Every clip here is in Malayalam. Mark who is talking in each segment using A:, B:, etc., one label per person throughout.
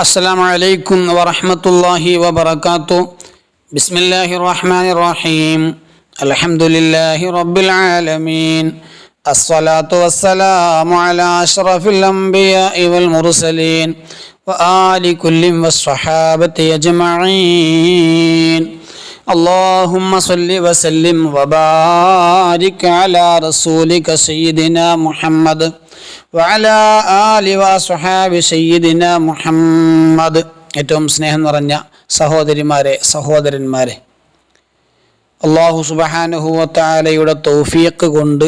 A: السلام عليكم ورحمة الله وبركاته بسم الله الرحمن الرحيم الحمد لله رب العالمين الصلاة والسلام على أشرف الأنبياء والمرسلين وآل كل والصحابة أجمعين اللهم صل وسلم وبارك على رسولك سيدنا محمد വഅല ആലി വസുഹാബി സയ്യിദിന മുഹമ്മദ്. ഏറ്റവും സ്നേഹം നിറഞ്ഞ സഹോദരിമാരെ സഹോദരന്മാരെ. അള്ളാഹു സുബഹാനുഹുവത്താലയുടെ തൗഫീഖ് കൊണ്ട്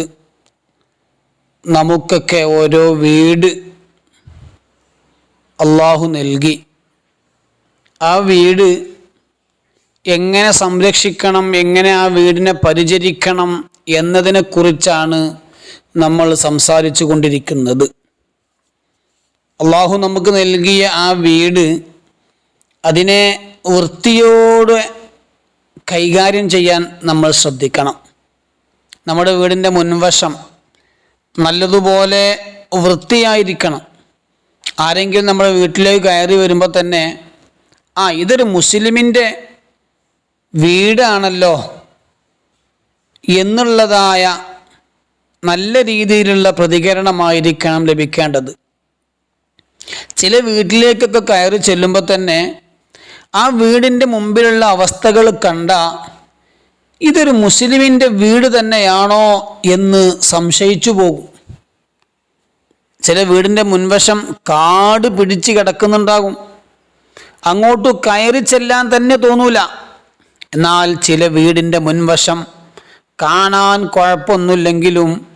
A: നമുക്കൊക്കെ ഓരോ വീട് അള്ളാഹു നൽകി. ആ വീട് എങ്ങനെ സംരക്ഷിക്കണം എങ്ങനെ ആ വീടിനെ പരിചരിക്കണം എന്നതിനെക്കുറിച്ചാണ് നമ്മൾ സംസാരിച്ചു കൊണ്ടിരിക്കുന്നത്. അള്ളാഹു നമുക്ക് നൽകിയ ആ വീട് അതിനെ വൃത്തിയോടെ കൈകാര്യം ചെയ്യാൻ നമ്മൾ ശ്രദ്ധിക്കണം. നമ്മുടെ വീടിന്റെ മുൻവശം നല്ലതുപോലെ വൃത്തിയായിരിക്കണം. ആരെങ്കിലും നമ്മുടെ വീട്ടിലേക്ക് കയറി വരുമ്പോൾ തന്നെ ആ ഇതൊരു മുസ്ലിമിന്റെ വീടാണല്ലോ എന്നുള്ളതായ നല്ല രീതിയിലുള്ള പ്രതികരണമായിരിക്കണം ലഭിക്കേണ്ടത്. ചില വീട്ടിലേക്കൊക്കെ കയറി ചെല്ലുമ്പോൾ തന്നെ ആ വീടിന്റെ മുമ്പിലുള്ള അവസ്ഥകൾ കണ്ട ഇതൊരു മുസ്ലിമിന്റെ വീട് തന്നെയാണോ എന്ന് സംശയിച്ചു പോകും. ചില വീടിന്റെ മുൻവശം കാട് പിടിച്ച് കിടക്കുന്നുണ്ടാകും. അങ്ങോട്ട് കയറി ചെല്ലാൻ തന്നെ തോന്നൂല. എന്നാൽ ചില വീടിന്റെ മുൻവശം കാണാൻ കുഴപ്പമൊന്നുമില്ലെങ്കിലും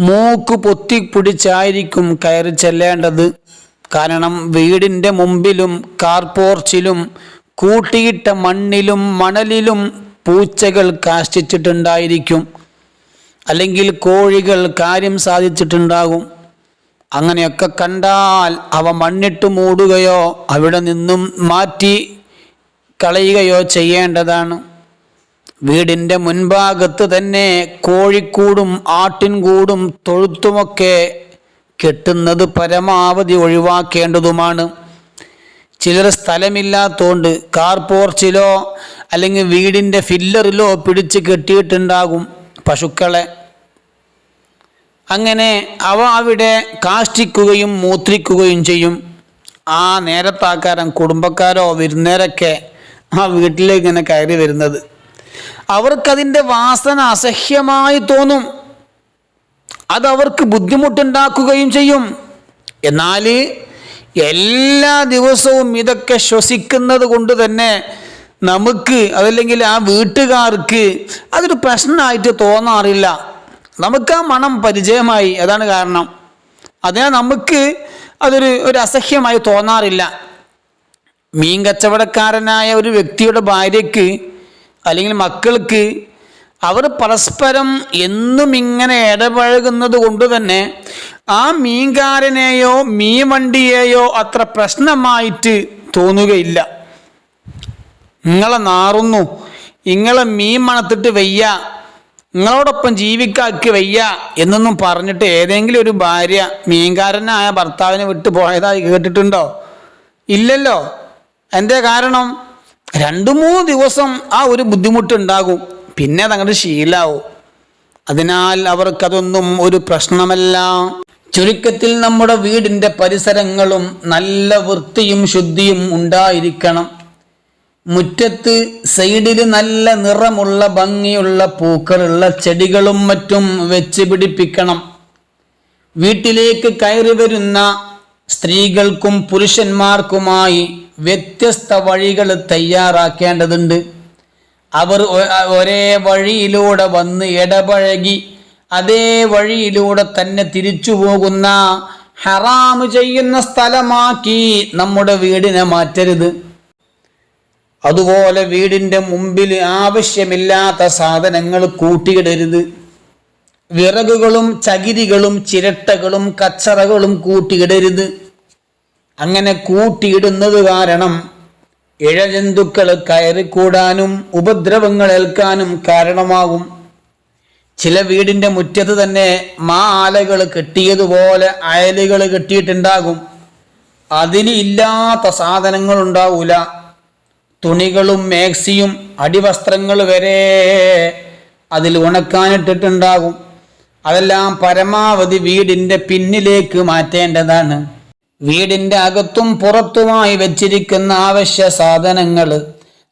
A: മൂക്ക് പൊത്തി പിടിച്ചായിരിക്കും കയറി ചെല്ലേണ്ടത്. കാരണം വീടിന്റെ മുമ്പിലും കാർപോർച്ചിലും കൂട്ടിയിട്ട മണ്ണിലും മണലിലും പൂച്ചകൾ കാഷ്ടിച്ചിട്ടുണ്ടായിരിക്കും. അല്ലെങ്കിൽ കോഴികൾ കാര്യം സാധിച്ചിട്ടുണ്ടാകും. അങ്ങനെയൊക്കെ കണ്ടാൽ അവ മണ്ണിട്ട് മൂടുകയോ അവിടെ നിന്നും മാറ്റി കളയുകയോ ചെയ്യേണ്ടതാണ്. വീടിന്റെ മുൻഭാഗത്ത് തന്നെ കോഴിക്കൂടും ആട്ടിൻകൂടും തൊഴുത്തുമൊക്കെ കെട്ടുന്നത് പരമാവധി ഒഴിവാക്കേണ്ടതുമാണ്. ചിലർ സ്ഥലമില്ലാത്തോണ്ട് കാർ പോർച്ചിലോ അല്ലെങ്കിൽ വീടിന്റെ ഫില്ലറിലോ പിടിച്ച് കെട്ടിയിട്ടുണ്ടാകും പശുക്കളെ. അങ്ങനെ അവ അവിടെ കാഷ്ടിക്കുകയും മൂത്രിക്കുകയും ചെയ്യും. ആ നേരത്താക്കാരൻ കുടുംബക്കാരോ വിരുന്നേരൊക്കെ ആ വീട്ടിലേക്ക് ഇങ്ങനെ കയറി വരുന്നത്. അവർക്കതിന്റെ വാസന അസഹ്യമായി തോന്നും. അതവർക്ക് ബുദ്ധിമുട്ടുണ്ടാക്കുകയും ചെയ്യും. എന്നാൽ എല്ലാ ദിവസവും ഇതൊക്കെ ശ്വസിക്കുന്നത് കൊണ്ട് തന്നെ നമുക്ക് അതല്ലെങ്കിൽ ആ വീട്ടുകാർക്ക് അതൊരു പ്രശ്നമായിട്ട് തോന്നാറില്ല. നമുക്ക് ആ മണം പരിചയമായി അതാണ് കാരണം. അതിനാൽ നമുക്ക് അതൊരു ഒരു അസഹ്യമായി തോന്നാറില്ല. മീൻ കച്ചവടക്കാരനായ ഒരു വ്യക്തിയുടെ ഭാര്യയ്ക്ക് അല്ലെങ്കിൽ മക്കൾക്ക് അവർ പരസ്പരം എന്നും ഇങ്ങനെ ഇടപഴകുന്നത് കൊണ്ട് തന്നെ ആ മീൻകാരനെയോ മീൻ വണ്ടിയെയോ അത്ര പ്രശ്നമായിട്ട് തോന്നുകയില്ല. നിങ്ങളെ നാറുന്നു നിങ്ങളെ മീൻ മണത്തിട്ട് വയ്യ നിങ്ങളോടൊപ്പം ജീവിക്കാക്കി വയ്യ എന്നൊന്നും പറഞ്ഞിട്ട് ഏതെങ്കിലും ഒരു ഭാര്യ മീൻകാരനായ ഭർത്താവിനെ വിട്ടു പോയതായി കേട്ടിട്ടുണ്ടോ? ഇല്ലല്ലോ. എന്റെ കാരണം? രണ്ടു മൂന്ന് ദിവസം ആ ഒരു ബുദ്ധിമുട്ടുണ്ടാകും. പിന്നെ അതങ്ങോട്ട് ശീലാവും. അതിനാൽ അവർക്കതൊന്നും ഒരു പ്രശ്നമല്ല. ചുരുക്കത്തിൽ നമ്മുടെ വീടിന്റെ പരിസരങ്ങളും നല്ല വൃത്തിയും ശുദ്ധിയും ഉണ്ടായിരിക്കണം. മുറ്റത്ത് സൈഡിൽ നല്ല നിറമുള്ള ഭംഗിയുള്ള പൂക്കളുള്ള ചെടികളും മറ്റും വെച്ച് പിടിപ്പിക്കണം. വീട്ടിലേക്ക് കയറി വരുന്ന സ്ത്രീകൾക്കും പുരുഷന്മാർക്കുമായി വ്യത്യസ്ത വഴികൾ തയ്യാറാക്കേണ്ടതുണ്ട്. അവർ ഒരേ വഴിയിലൂടെ വന്ന് ഇടപഴകി അതേ വഴിയിലൂടെ തന്നെ തിരിച്ചു പോകുന്ന ഹറാമ് ചെയ്യുന്ന സ്ഥലമാക്കി നമ്മുടെ വീടിനെ മാറ്റരുത്. അതുപോലെ വീടിന്റെ മുമ്പിൽ ആവശ്യമില്ലാത്ത സാധനങ്ങൾ കൂട്ടിയിടരുത്. വിറകുകളും ചകിരികളും ചിരട്ടകളും കച്ചറകളും കൂട്ടിയിടരുത്. അങ്ങനെ കൂട്ടിയിടുന്നത് കാരണം ഇഴജന്തുക്കൾ കയറിക്കൂടാനും ഉപദ്രവങ്ങൾ ഏൽക്കാനും കാരണമാകും. ചില വീടിന്റെ മുറ്റത്ത് തന്നെ മാലകൾ കെട്ടിയതുപോലെ അയലുകൾ കെട്ടിയിട്ടുണ്ടാകും. അതിന് ഇല്ലാത്ത സാധനങ്ങൾ ഉണ്ടാവൂല. തുണികളും മേക്സിയും അടിവസ്ത്രങ്ങൾ വരെ അതിൽ ഉണക്കാനിട്ടിട്ടുണ്ടാകും. അതെല്ലാം പരമാവധി വീടിന്റെ പിന്നിലേക്ക് മാറ്റേണ്ടതാണ്. വീടിന്റെ അകത്തും പുറത്തുമായി വെച്ചിരിക്കുന്ന ആവശ്യ സാധനങ്ങൾ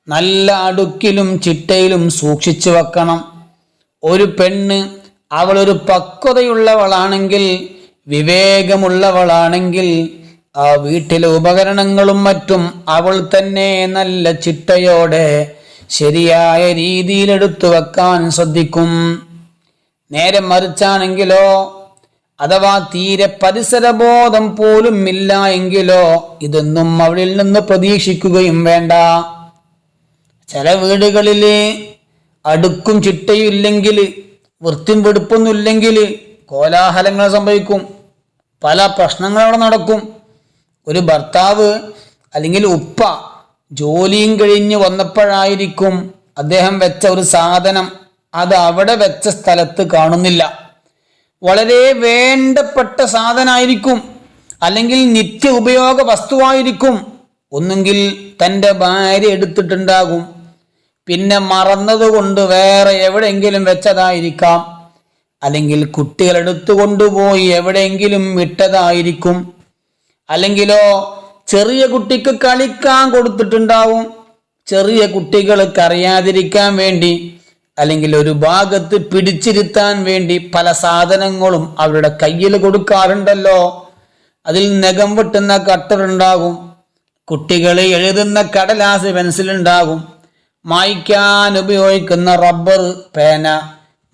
A: നല്ല അടുക്കിലും ചിട്ടയിലും സൂക്ഷിച്ചു വെക്കണം. ഒരു പെണ്ണ് അവളൊരു പക്വതയുള്ളവളാണെങ്കിൽ വിവേകമുള്ളവളാണെങ്കിൽ ആ വീട്ടിലെ ഉപകരണങ്ങളും മറ്റും അവൾ തന്നെ നല്ല ചിട്ടയോടെ ശരിയായ രീതിയിലെടുത്തു വെക്കാൻ ശ്രദ്ധിക്കും. നേരെ മറിച്ചാണെങ്കിലോ അഥവാ തീരെ പരിസരബോധം പോലും ഇല്ല എങ്കിലോ ഇതൊന്നും അവളിൽ നിന്ന് പ്രതീക്ഷിക്കുകയും വേണ്ട. ചില വീടുകളിൽ അടുക്കും ചിട്ടയും ഇല്ലെങ്കിൽ വൃത്തിയും വെടുപ്പൊന്നുമില്ലെങ്കിൽ കോലാഹലങ്ങൾ സംഭവിക്കും. പല പ്രശ്നങ്ങൾ അവിടെ നടക്കും. ഒരു ഭർത്താവ് അല്ലെങ്കിൽ ഉപ്പ ജോലിയും കഴിഞ്ഞ് വന്നപ്പോഴായിരിക്കും അദ്ദേഹം വെച്ച ഒരു സാധനം. അത് അവിടെ വെച്ച സ്ഥലത്ത് കാണുന്നില്ല. വളരെ വേണ്ടപ്പെട്ട സാധനമായിരിക്കും അല്ലെങ്കിൽ നിത്യ ഉപയോഗ വസ്തുവായിരിക്കും. ഒന്നുകിൽ തന്റെ ഭാര്യ എടുത്തിട്ടുണ്ടാകും. പിന്നെ മറന്നതുകൊണ്ട് വേറെ എവിടെയെങ്കിലും വെച്ചതായിരിക്കാം. അല്ലെങ്കിൽ കുട്ടികൾ എടുത്തുകൊണ്ടുപോയി എവിടെയെങ്കിലും വിട്ടതായിരിക്കും അല്ലെങ്കിലോ ചെറിയ കുട്ടിക്ക് കളിക്കാൻ കൊടുത്തിട്ടുണ്ടാവും. ചെറിയ കുട്ടികൾക്ക് അറിയാതിരിക്കാൻ വേണ്ടി അല്ലെങ്കിൽ ഒരു ഭാഗത്ത് പിടിച്ചിരുത്താൻ വേണ്ടി പല സാധനങ്ങളും അവരുടെ കയ്യിൽ കൊടുക്കാറുണ്ടല്ലോ. അതിൽ നഖം വെട്ടുന്ന കട്ടർ ഉണ്ടാകും. കുട്ടികൾ എഴുതുന്ന കടലാസ് പെൻസിൽ ഉണ്ടാകും. മായ്ക്കാൻ ഉപയോഗിക്കുന്ന റബ്ബർ പേന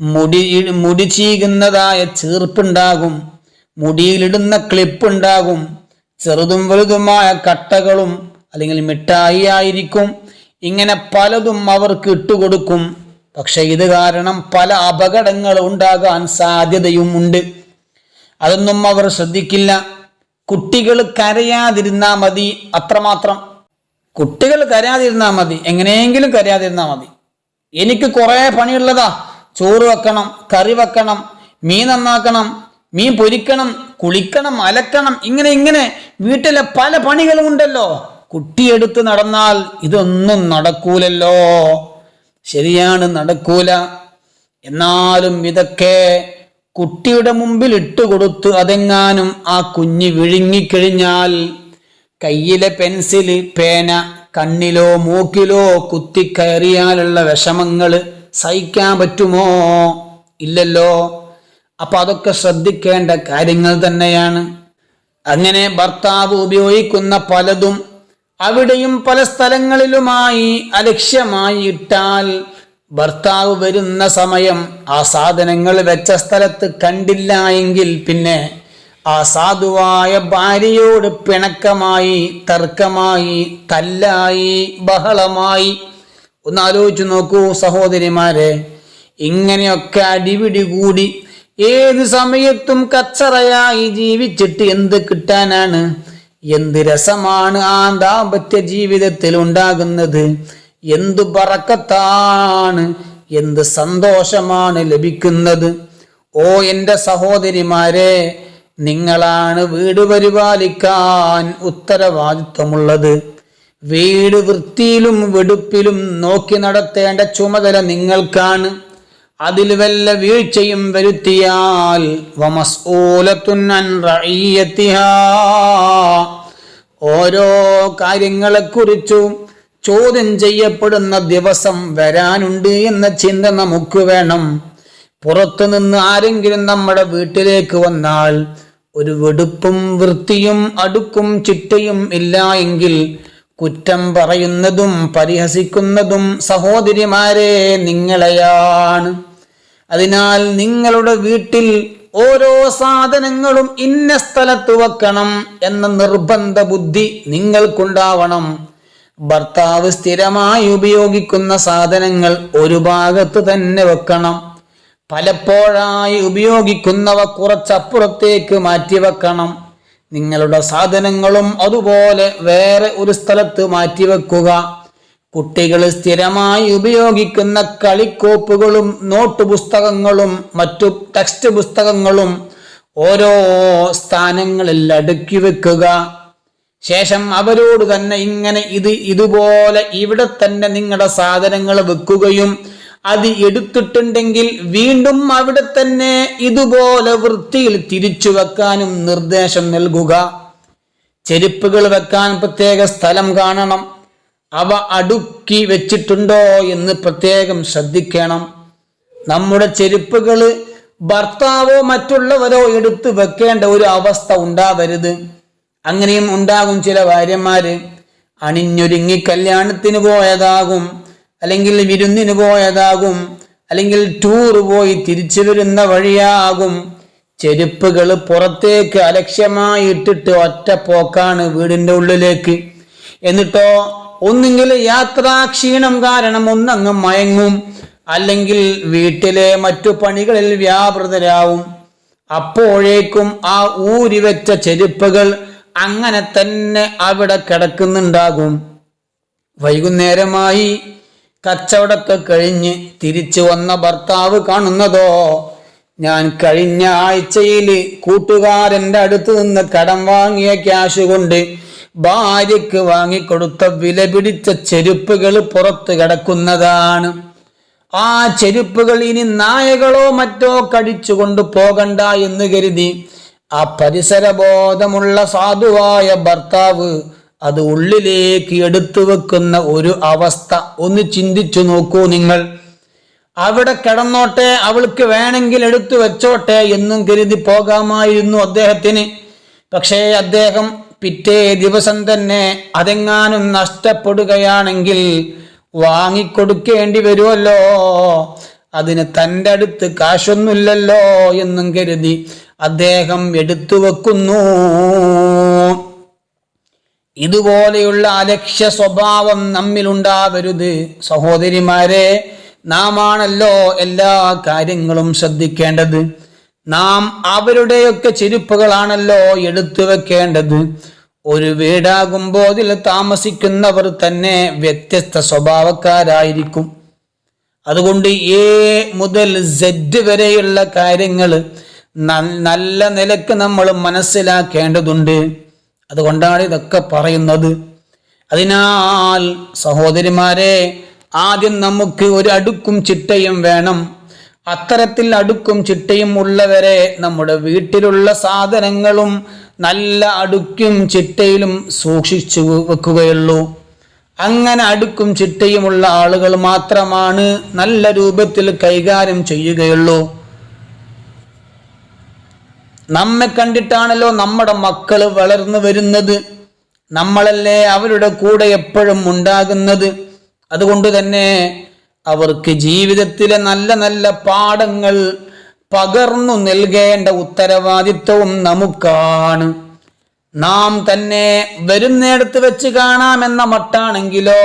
A: മുടി മുടി ചീകുന്നതായ ചീർപ്പുണ്ടാകും. മുടിയിലിടുന്ന ക്ലിപ്പ് ഉണ്ടാകും. ചെറുതും വലുതുമായ കട്ടകളും അല്ലെങ്കിൽ മിഠായി ആയിരിക്കും. ഇങ്ങനെ പലതും അവർക്ക് ഇട്ടുകൊടുക്കും. പക്ഷെ ഇത് കാരണം പല അപകടങ്ങൾ ഉണ്ടാകാൻ സാധ്യതയും ഉണ്ട് അതൊന്നും അവർ ശ്രദ്ധിക്കില്ല. കുട്ടികൾ കരയാതിരുന്നാൽ മതി അത്രമാത്രം. കുട്ടികൾ കരയാതിരുന്നാൽ മതി. എങ്ങനെയെങ്കിലും കരയാതിരുന്നാൽ മതി. എനിക്ക് കുറേ പണിയുള്ളതാ. ചോറ് വെക്കണം കറി വെക്കണം മീൻ നന്നാക്കണം മീൻ പൊരിക്കണം കുളിക്കണം അലക്കണം ഇങ്ങനെ ഇങ്ങനെ. വീട്ടിലെ പല പണികളും ഉണ്ടല്ലോ കുട്ടിയെടുത്ത് നടന്നാൽ ഇതൊന്നും നടക്കൂലല്ലോ. ശരിയാണ് നടക്കൂല. എന്നാലും ഇതൊക്കെ കുട്ടിയുടെ മുമ്പിൽ ഇട്ടുകൊടുത്ത് അതെങ്ങാനും ആ കുഞ്ഞ് വിഴുങ്ങിക്കഴിഞ്ഞാൽ കയ്യിലെ പെൻസിൽ പേന കണ്ണിലോ മൂക്കിലോ കുത്തിക്കയറിയാലുള്ള വിഷമങ്ങൾ സഹിക്കാൻ പറ്റുമോ? ഇല്ലല്ലോ. അപ്പൊ അതൊക്കെ ശ്രദ്ധിക്കേണ്ട കാര്യങ്ങൾ തന്നെയാണ്. അങ്ങനെ ഭർത്താവ് ഉപയോഗിക്കുന്ന പലതും അവിടെയും പല സ്ഥലങ്ങളിലുമായി അലക്ഷ്യമായിട്ടാൽ ഭർത്താവ് വരുന്ന സമയം ആ സാധനങ്ങൾ വെച്ച സ്ഥലത്ത് കണ്ടില്ല എങ്കിൽ പിന്നെ ആ സാധുവായ ഭാര്യയോട് പിണക്കമായി തർക്കമായി തല്ലായി ബഹളമായി. ഒന്ന് ആലോചിച്ചു നോക്കൂ സഹോദരിമാരെ ഇങ്ങനെയൊക്കെ അടിപിടി കൂടി ഏത് സമയത്തും കച്ചറയായി ജീവിച്ചിട്ട് എന്ത് കിട്ടാനാണ്? എന്ത് രസമാണ് ആ ദാമ്പത്യ ജീവിതത്തിൽ ഉണ്ടാകുന്നത് എന്ത് പറക്കത്താണ്? എന്ത് സന്തോഷമാണ് ലഭിക്കുന്നത്? ഓ എന്റെ സഹോദരിമാരെ നിങ്ങളാണ് വീട് പരിപാലിക്കാൻ ഉത്തരവാദിത്വമുള്ളത്. വീട് വൃത്തിയിലും വെടുപ്പിലും നോക്കി നടത്തേണ്ട ചുമതല നിങ്ങൾക്കാണ്. അതിൽ വല്ല വീഴ്ചയും വരുത്തിയാൽ. ഓരോ കാര്യങ്ങളെക്കുറിച്ചും ചോദ്യം ചെയ്യപ്പെടുന്ന ദിവസം വരാനുണ്ട് എന്ന ചിന്ത നമുക്ക് വേണം പുറത്തു നിന്ന് ആരെങ്കിലും നമ്മുടെ വീട്ടിലേക്ക് വന്നാൽ ഒരു വെടുപ്പും വൃത്തിയും അടുക്കും ചിട്ടയും ഇല്ല എങ്കിൽ കുറ്റം പറയുന്നതും പരിഹസിക്കുന്നതും സഹോദരിമാരെ നിങ്ങളെയാണ് അതിനാൽ നിങ്ങളുടെ വീട്ടിൽ ഓരോ സാധനങ്ങളും ഇന്ന സ്ഥലത്ത് വെക്കണം എന്ന നിർബന്ധ ബുദ്ധി നിങ്ങൾക്കുണ്ടാവണം. ഭർത്താവ് സ്ഥിരമായി ഉപയോഗിക്കുന്ന സാധനങ്ങൾ ഒരു ഭാഗത്ത് തന്നെ വെക്കണം. പലപ്പോഴായി ഉപയോഗിക്കുന്നവ കുറച്ചപ്പുറത്തേക്ക് മാറ്റിവെക്കണം നിങ്ങളുടെ സാധനങ്ങളും അതുപോലെ വേറെ ഒരു സ്ഥലത്ത് മാറ്റിവെക്കുക കുട്ടികൾ സ്ഥിരമായി ഉപയോഗിക്കുന്ന കളിക്കോപ്പുകളും നോട്ട് പുസ്തകങ്ങളും മറ്റു ടെക്സ്റ്റ് പുസ്തകങ്ങളും ഓരോ സ്ഥാനങ്ങളിൽ അടുക്കി വെക്കുക. ശേഷം അവരോട് തന്നെ ഇങ്ങനെ ഇത് ഇതുപോലെ ഇവിടെ തന്നെ നിങ്ങളുടെ സാധനങ്ങൾ വെക്കുകയും അത് എടുത്തിട്ടുണ്ടെങ്കിൽ വീണ്ടും അവിടെ തന്നെ ഇതുപോലെ വൃത്തിയിൽ തിരിച്ചു വെക്കാനും നിർദ്ദേശം നൽകുക. ചെരുപ്പുകൾ വെക്കാൻ പ്രത്യേക സ്ഥലം കാണണം. അവ അടുക്കി വെച്ചിട്ടുണ്ടോ എന്ന് പ്രത്യേകം ശ്രദ്ധിക്കണം. നമ്മുടെ ചെരുപ്പുകൾ ഭർത്താവോ മറ്റുള്ളവരോ എടുത്തു വെക്കേണ്ട ഒരു അവസ്ഥ ഉണ്ടാവരുത്. അങ്ങനെയും ഉണ്ടാകും ചില ഭാര്യമാര്. അണിഞ്ഞൊരുങ്ങി കല്യാണത്തിന് പോയതാകും അല്ലെങ്കിൽ വിരുന്നിന് പോയതാകും അല്ലെങ്കിൽ ടൂർ പോയി തിരിച്ചു വരുന്ന വഴിയാകും. ചെരുപ്പുകൾ പുറത്തേക്ക് അലക്ഷ്യമായി ഇട്ടിട്ട് ഒറ്റ പോക്കാണ് വീടിന്റെ ഉള്ളിലേക്ക്. എന്നിട്ടോ ഒന്നുകിൽ യാത്രാക്ഷീണം കാരണം ഒന്നങ്ങ് മയങ്ങും അല്ലെങ്കിൽ വീട്ടിലെ മറ്റു പണികളിൽ വ്യാപൃതരാവും. അപ്പോഴേക്കും ആ ഊരിവെച്ച ചെരുപ്പുകൾ അങ്ങനെ തന്നെ അവിടെ കിടക്കുന്നുണ്ടാകും. വൈകുന്നേരമായി കച്ചവടത്തെ കഴിഞ്ഞ് തിരിച്ചു വന്ന ഭർത്താവ് കാണുന്നതോ ഞാൻ കഴിഞ്ഞ ആഴ്ചയിൽ കൂട്ടുകാരന്റെ അടുത്ത് നിന്ന് കടം വാങ്ങിയ ക്യാഷ് കൊണ്ട് ഭാര്യയ്ക്ക് വാങ്ങിക്കൊടുത്ത വില പിടിച്ച ചെരുപ്പുകൾ പുറത്ത് കിടക്കുന്നതാണ്. ആ ചെരുപ്പുകൾ ഇനി നായകളോ മറ്റോ കടിച്ചുകൊണ്ട് പോകണ്ട എന്ന് കരുതി ആ പരിസരബോധമുള്ള സാധുവായ ഭർത്താവ് അത് ഉള്ളിലേക്ക് എടുത്തു വെക്കുന്ന ഒരു അവസ്ഥ. ഒന്ന് ചിന്തിച്ചു നോക്കൂ നിങ്ങൾ. അവിടെ കിടന്നോട്ടെ അവൾക്ക് വേണമെങ്കിൽ എടുത്തു വെച്ചോട്ടെ എന്നും കരുതി പോകാമായിരുന്നു അദ്ദേഹത്തിന്. പക്ഷേ അദ്ദേഹം പിറ്റേ ദിവസം തന്നെ അതെങ്ങാനും നഷ്ടപ്പെടുകയാണെങ്കിൽ വാങ്ങിക്കൊടുക്കേണ്ടി വരുമല്ലോ അതിന് തന്റെ അടുത്ത് കാശൊന്നുമില്ലല്ലോ എന്നും കരുതി അദ്ദേഹം എടുത്തു വെക്കുന്നു. ഇതുപോലെയുള്ള അലക്ഷ്യ സ്വഭാവം നമ്മിലുണ്ടാവരുത്. സഹോദരിമാരെ നാമാണല്ലോ എല്ലാ കാര്യങ്ങളും ശ്രദ്ധിക്കേണ്ടത്. നാം അവരുടെയൊക്കെ ചെരുപ്പുകളാണല്ലോ എടുത്തു വെക്കേണ്ടത്. ഒരു വീടാകുമ്പോൾ അതിൽ താമസിക്കുന്നവർ തന്നെ വ്യത്യസ്ത സ്വഭാവക്കാരായിരിക്കും. അതുകൊണ്ട് എ മുതൽ സെഡ് വരെയുള്ള കാര്യങ്ങൾ നല്ല നിലയ്ക്ക് നമ്മൾ മനസ്സിലാക്കേണ്ടതുണ്ട്. അതുകൊണ്ടാണ് ഇതൊക്കെ പറയുന്നത്. അതിനാൽ സഹോദരിമാരെ ആദ്യം നമുക്ക് ഒരു അടുക്കും ചിട്ടയും വേണം. അത്തരത്തിൽ അടുക്കും ചിട്ടയും ഉള്ളവരെ നമ്മുടെ വീട്ടിലുള്ള സാധനങ്ങളും നല്ല അടുക്കും ചിട്ടയിലും സൂക്ഷിച്ചു വെക്കുകയുള്ളൂ. അങ്ങനെ അടുക്കും ചിട്ടയുമുള്ള ആളുകൾ മാത്രമാണ് നല്ല രൂപത്തിൽ കൈകാര്യം ചെയ്യുകയുള്ളൂ. നമ്മെ കണ്ടിട്ടാണല്ലോ നമ്മുടെ മക്കൾ വളർന്നു വരുന്നത്. നമ്മളല്ലേ അവരുടെ കൂടെ എപ്പോഴും ഉണ്ടാകുന്നത്. അതുകൊണ്ട് തന്നെ അവർക്ക് ജീവിതത്തിലെ നല്ല നല്ല പാഠങ്ങൾ പകർന്നു നൽകേണ്ട ഉത്തരവാദിത്വവും നമുക്കാണ്. നാം തന്നെ വരുന്നിടത്ത് വെച്ച് കാണാമെന്ന മട്ടാണെങ്കിലോ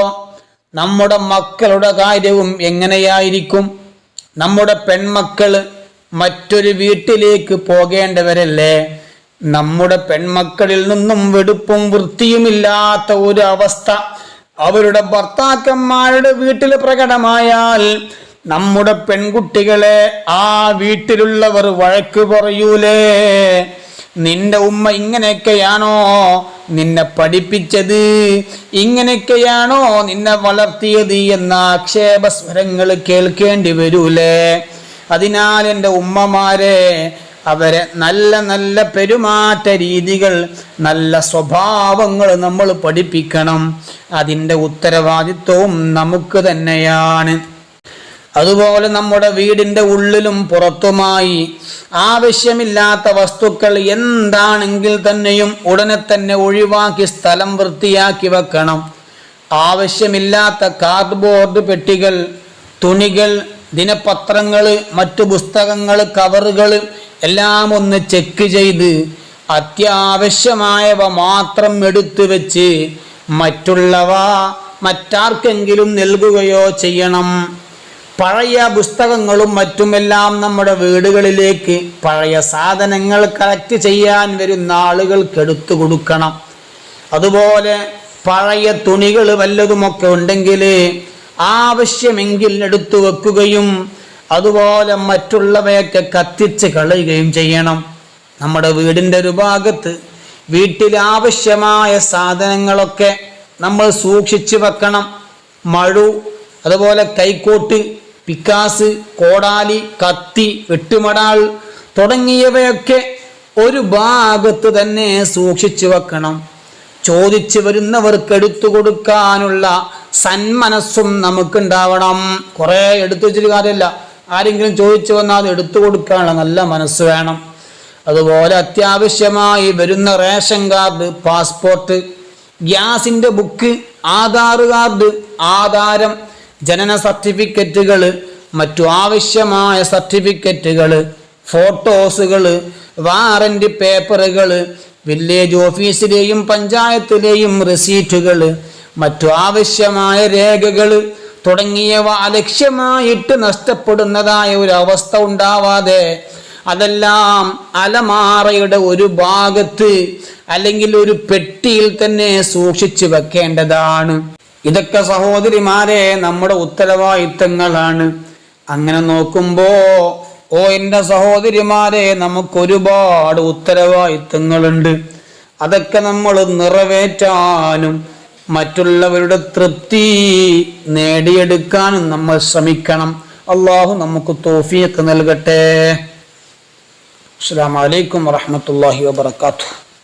A: നമ്മുടെ മക്കളുടെ കാര്യവും എങ്ങനെയായിരിക്കും? നമ്മുടെ പെൺമക്കൾ മറ്റൊരു വീട്ടിലേക്ക് പോകേണ്ടവരല്ലേ? നമ്മുടെ പെൺമക്കളിൽ നിന്നും വെടുപ്പും വൃത്തിയുമില്ലാത്ത ഒരു അവസ്ഥ അവരുടെ ഭർത്താക്കന്മാരുടെ വീട്ടിൽ പ്രകടമായാൽ നമ്മുടെ പെൺകുട്ടികളെ ആ വീട്ടിലുള്ളവർ വഴക്ക് പറയൂലേ? നിന്റെ ഉമ്മ ഇങ്ങനെയൊക്കെയാണോ നിന്നെ പഠിപ്പിച്ചത്? ഇങ്ങനെയൊക്കെയാണോ നിന്നെ വളർത്തിയത് എന്ന ആക്ഷേപ സ്വരങ്ങൾ കേൾക്കേണ്ടി വരൂലേ? അതിനാൽ എന്റെ ഉമ്മമാരെ അവരെ നല്ല നല്ല പെരുമാറ്റ രീതികൾ നല്ല സ്വഭാവങ്ങൾ നമ്മൾ പഠിപ്പിക്കണം. അതിന്റെ ഉത്തരവാദിത്വവും നമുക്ക് തന്നെയാണ്. അതുപോലെ നമ്മുടെ വീടിന്റെ ഉള്ളിലും പുറത്തുമായി ആവശ്യമില്ലാത്ത വസ്തുക്കൾ എന്താണെങ്കിൽ തന്നെയും ഉടനെ തന്നെ ഒഴിവാക്കി സ്ഥലം വൃത്തിയാക്കി വെക്കണം. ആവശ്യമില്ലാത്ത കാർഡ്ബോർഡ് പെട്ടികൾ തുണികൾ ദിനപത്രങ്ങൾ മറ്റു പുസ്തകങ്ങൾ കവറുകൾ എല്ലാം ഒന്ന് ചെക്ക് ചെയ്ത് അത്യാവശ്യമായവ മാത്രം എടുത്തു വെച്ച് മറ്റുള്ളവ മറ്റാർക്കെങ്കിലും നൽകുകയോ ചെയ്യണം. പഴയ പുസ്തകങ്ങളും മറ്റുമെല്ലാം നമ്മുടെ വീടുകളിലേക്ക് പഴയ സാധനങ്ങൾ കളക്ട് ചെയ്യാൻ വരുന്ന ആളുകൾക്ക് എടുത്തു കൊടുക്കണം. അതുപോലെ പഴയ തുണികൾ വല്ലതുമൊക്കെ ഉണ്ടെങ്കിൽ ആവശ്യമെങ്കിൽ എടുത്തു വെക്കുകയും അതുപോലെ മറ്റുള്ളവയൊക്കെ കത്തിച്ച് കളയുകയും ചെയ്യണം. നമ്മുടെ വീടിന്റെ ഒരു ഭാഗത്ത് വീട്ടിലാവശ്യമായ സാധനങ്ങളൊക്കെ നമ്മൾ സൂക്ഷിച്ചു വെക്കണം. മഴു അതുപോലെ കൈക്കോട്ട് പിക്കാസ് കോടാലി കത്തി വെട്ടുമടാൾ തുടങ്ങിയവയൊക്കെ ഒരു ഭാഗത്ത് തന്നെ സൂക്ഷിച്ചു വെക്കണം. ചോദിച്ചു വരുന്നവർക്ക് എടുത്തു കൊടുക്കാനുള്ള സന്മനസ്സും നമുക്കുണ്ടാവണം. കുറേ എടുത്തു വെച്ചിട്ട് കാര്യമല്ല. ആരെങ്കിലും ചോദിച്ചു വന്നാൽ അത് എടുത്തു കൊടുക്കാനുള്ള നല്ല മനസ്സ് വേണം. അതുപോലെ അത്യാവശ്യമായി വരുന്ന റേഷൻ കാർഡ് പാസ്പോർട്ട് ഗ്യാസിന്റെ ബുക്ക് ആധാർ കാർഡ് ആധാരം ജനന സർട്ടിഫിക്കറ്റുകൾ മറ്റു ആവശ്യമായ സർട്ടിഫിക്കറ്റുകൾ ഫോട്ടോസുകൾ വാറന്റ് പേപ്പറുകൾ വില്ലേജ് ഓഫീസിലെയും പഞ്ചായത്തിലെയും റെസീറ്റുകൾ മറ്റു ആവശ്യമായ രേഖകൾ തുടങ്ങിയവ അലക്ഷ്യമായിട്ട് നഷ്ടപ്പെടുന്നതായ ഒരു അവസ്ഥ ഉണ്ടാവാതെ അതെല്ലാം അലമാറയുടെ ഒരു ഭാഗത്ത് അല്ലെങ്കിൽ ഒരു പെട്ടിയിൽ തന്നെ സൂക്ഷിച്ചു വെക്കേണ്ടതാണ്. ഇതൊക്കെ സഹോദരിമാരെ നമ്മുടെ ഉത്തരവാദിത്തങ്ങളാണ്. അങ്ങനെ നോക്കുമ്പോ ഓ എന്റെ സഹോദരിമാരെ നമുക്കൊരുപാട് ഉത്തരവാദിത്തങ്ങളുണ്ട്. അതൊക്കെ നമ്മൾ നിറവേറ്റാനും മറ്റുള്ളവരുടെ തൃപ്തി നേടിയെടുക്കാനും നമ്മൾ ശ്രമിക്കണം. അള്ളാഹു നമുക്ക് തോഫിയൊക്കെ നൽകട്ടെ. അസ്സാം വലൈക്കും വാഹമത്തല്ലാഹി വാബർക്കാത്തു